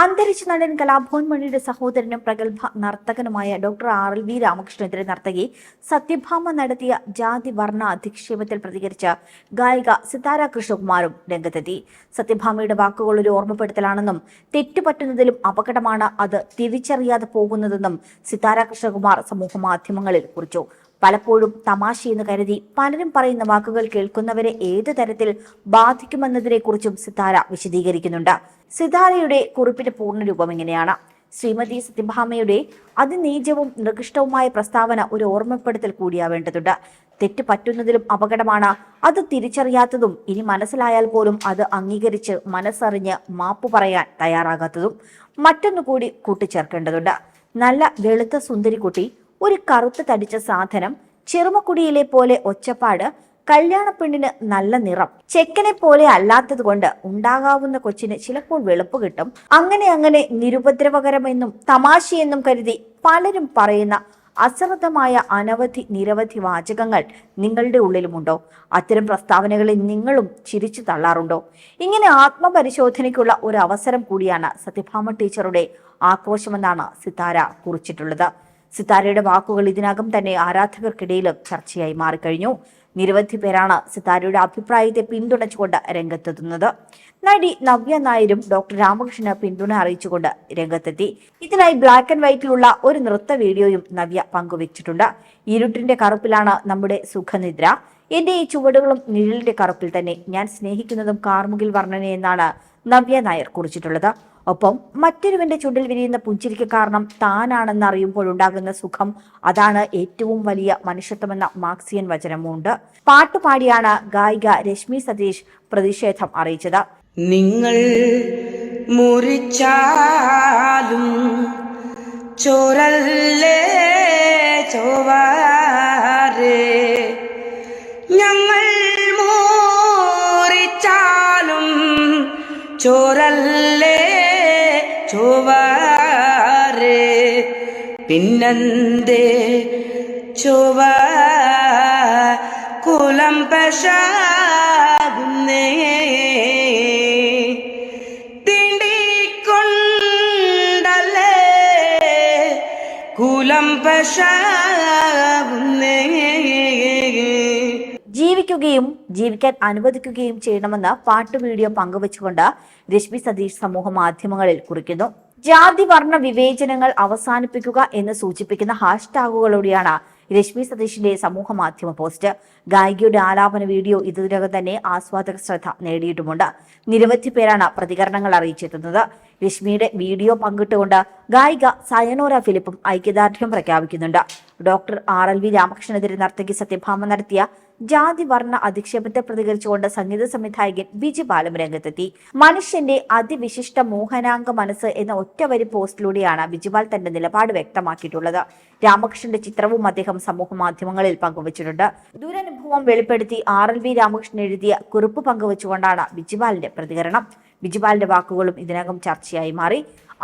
അന്തരിച്ച നടൻ കലാഭവൻ മണിയുടെ സഹോദരനും പ്രഗത്ഭ നർത്തകനുമായ ഡോക്ടർ ആർ എൽ വി രാമകൃഷ്ണനെതിരെ നർത്തകി സത്യഭാമ നടത്തിയ ജാതി വർണ അധിക്ഷേപത്തിൽ പ്രതികരിച്ച ഗായിക സിതാര കൃഷ്ണകുമാറും രംഗത്തെത്തി. സത്യഭാമയുടെ വാക്കുകൾ ഒരു ഓർമ്മപ്പെടുത്തലാണെന്നും തെറ്റുപറ്റുന്നതിലും അപകടമാണ് അത് തിരിച്ചറിയാതെ പോകുന്നതെന്നും സിതാര കൃഷ്ണകുമാർ സമൂഹ മാധ്യമങ്ങളിൽ കുറിച്ചു. പലപ്പോഴും തമാശയെന്ന് കരുതി പലരും പറയുന്ന വാക്കുകൾ കേൾക്കുന്നവരെ ഏതു തരത്തിൽ ബാധിക്കുമെന്നതിനെക്കുറിച്ചും സിതാര വിശദീകരിക്കുന്നുണ്ട്. സിതാരയുടെ കുറിപ്പിന്റെ പൂർണരൂപം ഇങ്ങനെയാണ്. ശ്രീമതി സത്യഭാമയുടെ അതിനീചവും നികൃഷ്ടവുമായ പ്രസ്താവന ഒരു ഓർമ്മപ്പെടുത്തൽ കൂടിയാവേണ്ടതുണ്ട്. തെറ്റ് പറ്റുന്നതിലും അപകടമാണ്. അത് തിരിച്ചറിയാത്തതും ഇനി മനസ്സിലായാൽ പോലും അത് അംഗീകരിച്ച് മനസ്സറിഞ്ഞ് മാപ്പ് പറയാൻ തയ്യാറാകാത്തതും മറ്റൊന്നുകൂടി കൂട്ടിച്ചേർക്കേണ്ടതുണ്ട്. നല്ല വെളുത്ത സുന്ദരിക്കുട്ടി ഒരു കറുത്ത് തടിച്ച സാധനം ചെറുമക്കുടിയിലെ പോലെ ഒച്ചപ്പാട് കല്യാണ പെണ്ണിന് നല്ല നിറം. ചെക്കനെ പോലെ അല്ലാത്തത് കൊണ്ട് ഉണ്ടാകാവുന്ന കൊച്ചിന് ചിലപ്പോൾ വെളുപ്പ് കിട്ടും. അങ്ങനെ അങ്ങനെ നിരുപദ്രവകരമെന്നും തമാശയെന്നും കരുതി പലരും പറയുന്ന അശ്രദ്ധമായ അനവധി നിരവധി വാചകങ്ങൾ നിങ്ങളുടെ ഉള്ളിലുമുണ്ടോ? അത്തരം പ്രസ്താവനകളിൽ നിങ്ങളും ചിരിച്ചു തള്ളാറുണ്ടോ? ഇങ്ങനെ ആത്മപരിശോധനയ്ക്കുള്ള ഒരു അവസരം കൂടിയാണ് സത്യഭാമ ടീച്ചറുടെ ആക്രോശമെന്നാണ് സിതാര കുറിച്ചിട്ടുള്ളത്. സിതാരയുടെ വാക്കുകൾ ഇതിനകം തന്നെ ആരാധകർക്കിടയിലും ചർച്ചയായി മാറിക്കഴിഞ്ഞു. നിരവധി പേരാണ് സിതാരയുടെ അഭിപ്രായത്തെ പിന്തുണച്ചുകൊണ്ട് രംഗത്തെത്തുന്നത്. നടി നവ്യ നായരും ഡോക്ടർ രാമകൃഷ്ണന് പിന്തുണ അറിയിച്ചുകൊണ്ട് രംഗത്തെത്തി. ഇതിനായി ബ്ലാക്ക് ആൻഡ് വൈറ്റിലുള്ള ഒരു നൃത്ത വീഡിയോയും നവ്യ പങ്കുവച്ചിട്ടുണ്ട്. ഇരുട്ടിന്റെ കറുപ്പിലാണ് നമ്മുടെ സുഖനിദ്ര. എന്റെ ഈ ചുവടുകളും നിഴലിന്റെ കറുപ്പിൽ തന്നെ ഞാൻ സ്നേഹിക്കുന്നതും കാർമുകിൽ വർണനെ എന്നാണ് നവ്യ നായർ കുറിച്ചിട്ടുള്ളത്. ഒപ്പം മറ്റൊരുവന്റെ ചുണ്ടിൽ വിരിയുന്ന പുഞ്ചിരിക്ക് കാരണം താനാണെന്ന് അറിയുമ്പോഴുണ്ടാകുന്ന സുഖം അതാണ് ഏറ്റവും വലിയ മനുഷ്യത്വമെന്ന മാർക്സിയൻ വചനമുണ്ട്. പാട്ടുപാടിയാണ് ഗായിക രശ്മി സതീഷ് പ്രതിഷേധം അറിയിച്ചത്. നിങ്ങൾ മുറിച്ചാലും ചോരല്ലേ ഞങ്ങൾ മുറിച്ചാലും ചോരല്ലേ പിന്നെന്തേ ചൊവ കുലം പശാകുന്നേ. ജീവിക്കുകയും ജീവിക്കാൻ അനുവദിക്കുകയും ചെയ്യണമെന്ന് പാട്ട് വീഡിയോ പങ്കുവച്ചുകൊണ്ട് രശ്മി സതീഷ് സമൂഹ മാധ്യമങ്ങളിൽ കുറിക്കുന്നു. ജാതി വർണ വിവേചനങ്ങൾ അവസാനിപ്പിക്കുക എന്ന് സൂചിപ്പിക്കുന്ന ഹാഷ്ടാഗുകളോടെയാണ് രശ്മി സതീഷിന്റെ സമൂഹ മാധ്യമ പോസ്റ്റ്. ഗായികയുടെ ആലാപന വീഡിയോ ഇതിനകം തന്നെ ആസ്വാദക ശ്രദ്ധ നേടിയിട്ടുമുണ്ട്. നിരവധി പേരാണ് പ്രതികരണങ്ങൾ അറിയിച്ചെത്തുന്നത് രശ്മിയുടെ വീഡിയോ പങ്കിട്ടുകൊണ്ട് ഗായിക സയനോര ഫിലിപ്പും ഐക്യദാർഢ്യം പ്രഖ്യാപിക്കുന്നുണ്ട്. ഡോക്ടർ ആർ എൽ വി രാമകൃഷ്ണനെതിരെ നർത്തകി സത്യഭാമ നടത്തിയ ജാതി വർണ അധിക്ഷേപത്തെ പ്രതികരിച്ചുകൊണ്ട് സംഗീത സംവിധായകൻ ബിജു ബാലം രംഗത്തെത്തി. മനുഷ്യന്റെ അതിവിശിഷ്ട മോഹനാംഗ മനസ്സ് എന്ന ഒറ്റവരി പോസ്റ്റിലൂടെയാണ് ബിജുപാൽ തന്റെ നിലപാട് വ്യക്തമാക്കിയിട്ടുള്ളത്. രാമകൃഷ്ണന്റെ ചിത്രവും അദ്ദേഹം സമൂഹ മാധ്യമങ്ങളിൽ പങ്കുവച്ചിട്ടുണ്ട്. ദുരനുഭവം വെളിപ്പെടുത്തി ആർ എൽ വി രാമകൃഷ്ണൻ എഴുതിയ കുറിപ്പ് പങ്കുവച്ചുകൊണ്ടാണ് ബിജുപാലിന്റെ പ്രതികരണം. ബിജുപാലിന്റെ വാക്കുകളും ഇതിനകം ചർച്ചയായി മാറി.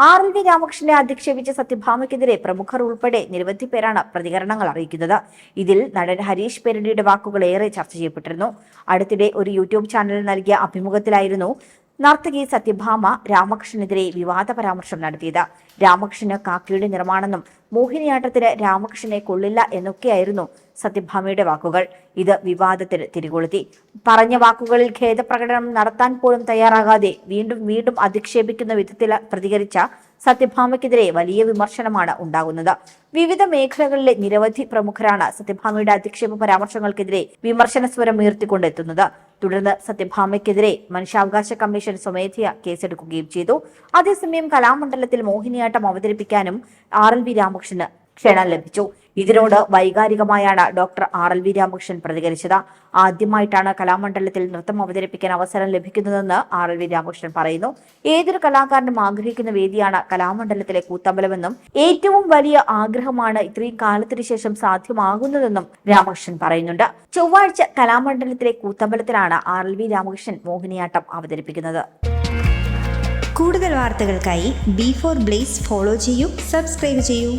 ആർ എൽ വി രാമകൃഷ്ണനെ അധിക്ഷേപിച്ച സത്യഭാമയ്ക്കെതിരെ പ്രമുഖർ ഉൾപ്പെടെ നിരവധി പേരാണ് പ്രതികരണങ്ങൾ അറിയിക്കുന്നത്. ഇതിൽ നടൻ ഹരീഷ് പെരടിയുടെ വാക്കുകൾ ഏറെ ചർച്ച ചെയ്യപ്പെട്ടിരുന്നു. അടുത്തിടെ ഒരു യൂട്യൂബ് ചാനലിൽ നൽകിയ അഭിമുഖത്തിലായിരുന്നു നർത്തകി സത്യഭാമ രാമകൃഷ്ണനെതിരെ വിവാദ പരാമർശം നടത്തിയത്. രാമകൃഷ്ണന് കാക്കിയുടെ നിർമ്മാണെന്നും മോഹിനിയാട്ടത്തിന് രാമകൃഷ്ണനെ കൊള്ളില്ല എന്നൊക്കെയായിരുന്നു സത്യഭാമയുടെ വാക്കുകൾ. ഇത് വിവാദത്തിന് തിരികൊളുത്തി. പറഞ്ഞ വാക്കുകളിൽ ഖേദപ്രകടനം നടത്താൻ പോലും തയ്യാറാകാതെ വീണ്ടും വീണ്ടും അധിക്ഷേപിക്കുന്ന വിധത്തിൽ പ്രതികരിച്ച സത്യഭാമയ്ക്കെതിരെ വലിയ വിമർശനമാണ് ഉണ്ടാകുന്നത്. വിവിധ മേഖലകളിലെ നിരവധി പ്രമുഖരാണ് സത്യഭാമയുടെ അധിക്ഷേപ പരാമർശങ്ങൾക്കെതിരെ വിമർശന സ്വരം ഉയർത്തിക്കൊണ്ടെത്തുന്നത്. തുടർന്ന് സത്യഭാമയ്ക്കെതിരെ മനുഷ്യാവകാശ കമ്മീഷൻ സ്വമേധയാ കേസെടുക്കുകയും ചെയ്തു. അതേസമയം കലാമണ്ഡലത്തിൽ മോഹിനിയാട്ടം അവതരിപ്പിക്കാനും ആർ എൽ വി രാമകൃഷ്ണന് ക്ഷണം ലഭിച്ചു. ഇതിനോട് വൈകാരികമായാണ് doctor R L V Ramakrishnan പ്രതികരിച്ചത്. ആദ്യമായിട്ടാണ് കലാമണ്ഡലത്തിൽ നൃത്തം അവതരിപ്പിക്കാൻ അവസരം ലഭിക്കുന്നതെന്ന് ആർ എൽ വി രാമകൃഷ്ണൻ പറയുന്നു. ഏതൊരു കലാകാരനും ആഗ്രഹിക്കുന്ന വേദിയാണ് കലാമണ്ഡലത്തിലെ കൂത്തമ്പലമെന്നും ഏറ്റവും വലിയ ആഗ്രഹമാണ് ഇത്രയും കാലത്തിനു ശേഷം സാധ്യമാകുന്നതെന്നും രാമകൃഷ്ണൻ പറയുന്നുണ്ട്. ചൊവ്വാഴ്ച കലാമണ്ഡലത്തിലെ കൂത്തമ്പലത്തിലാണ് R L V Ramakrishnan Mohiniyattam അവതരിപ്പിക്കുന്നത്. കൂടുതൽ വാർത്തകൾക്കായി ബി ഫോർ ബ്ലേസ് ഫോളോ ചെയ്യൂ സബ്സ്ക്രൈബ് ചെയ്യൂ.